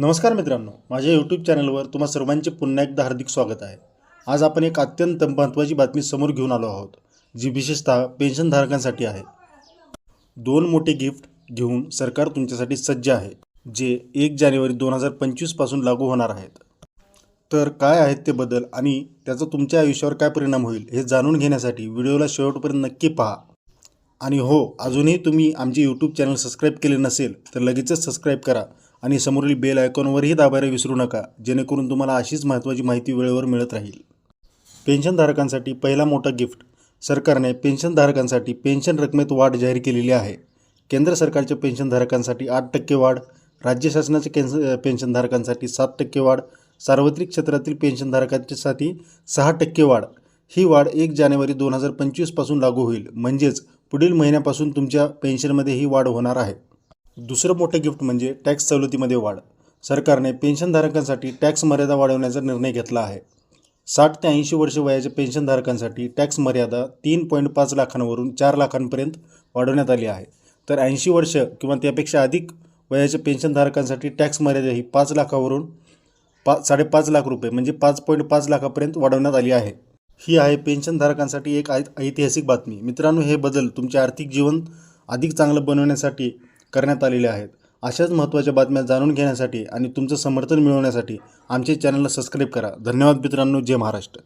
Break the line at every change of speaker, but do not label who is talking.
नमस्कार मित्रांनो माझ्या यूट्यूब चॅनलवर तुम्हा सर्वांचे पुन्हा एकदा हार्दिक स्वागत आहे. आज आपण एक अत्यंत महत्त्वाची बातमी समोर घेऊन आलो आहोत जी विशेषतः पेन्शनधारकांसाठी आहे. दोन मोठे गिफ्ट घेऊन सरकार तुमच्यासाठी सज्ज आहे जे एक जानेवारी दोन हजार पंचवीसपासून लागू होणार आहेत. तर काय आहेत ते बदल आणि त्याचा तुमच्या आयुष्यावर काय परिणाम होईल हे जाणून घेण्यासाठी व्हिडिओला शेवटपर्यंत नक्की पहा. आणि हो अजूनही तुम्ही आमचे यूट्यूब चॅनल सबस्क्राईब केले नसेल तर लगेचच सबस्क्राईब करा. आणि समोरील बेल आयकॉनवरही दाबायला विसरू नका जेणेकरून तुम्हाला अशीच महत्त्वाची माहिती वेळेवर मिळत राहील. पेन्शनधारकांसाठी पहिला मोठा गिफ्ट सरकारने पेन्शनधारकांसाठी पेन्शन रकमेत वाढ जाहीर केलेली आहे. केंद्र सरकारच्या पेन्शनधारकांसाठी आठ टक्के वाढ राज्य शासनाच्या केन्स पेन्शनधारकांसाठी सात टक्के वाढ सार्वत्रिक क्षेत्रातील पेन्शनधारकांसाठी सहा टक्के वाढ. ही वाढ एक जानेवारी दोन हजार पंचवीसपासून लागू होईल. म्हणजेच पुढील महिन्यापासून तुमच्या पेन्शनमध्ये ही वाढ होणार आहे. दुसरं मोठं गिफ्ट म्हणजे टॅक्स सवलतीमध्ये वाढ. सरकारने पेन्शनधारकांसाठी टॅक्स मर्यादा वाढवण्याचा निर्णय घेतला आहे. साठ ते ऐंशी वर्ष वयाच्या पेन्शनधारकांसाठी टॅक्स मर्यादा तीन पॉईंट पाच लाखांवरून चार लाखांपर्यंत वाढवण्यात आली आहे. तर ऐंशी वर्ष किंवा त्यापेक्षा अधिक वयाच्या पेन्शनधारकांसाठी टॅक्स मर्यादा ही पाच लाखावरून पा साडेपाच लाख रुपये म्हणजे पाच पॉईंट पाच लाखापर्यंत वाढवण्यात आली आहे. ही आहे पेन्शनधारकांसाठी एक ऐ ऐतिहासिक बातमी. मित्रांनो हे बदल तुमचे आर्थिक जीवन अधिक चांगलं बनवण्यासाठी करण्यात आलेल्या आहेत. अशाच महत्त्वाच्या बातम्या जाणून घेण्यासाठी आणि तुमचं समर्थन मिळवण्यासाठी आमचे चॅनलला सबस्क्राईब करा. धन्यवाद मित्रांनो. जय महाराष्ट्र.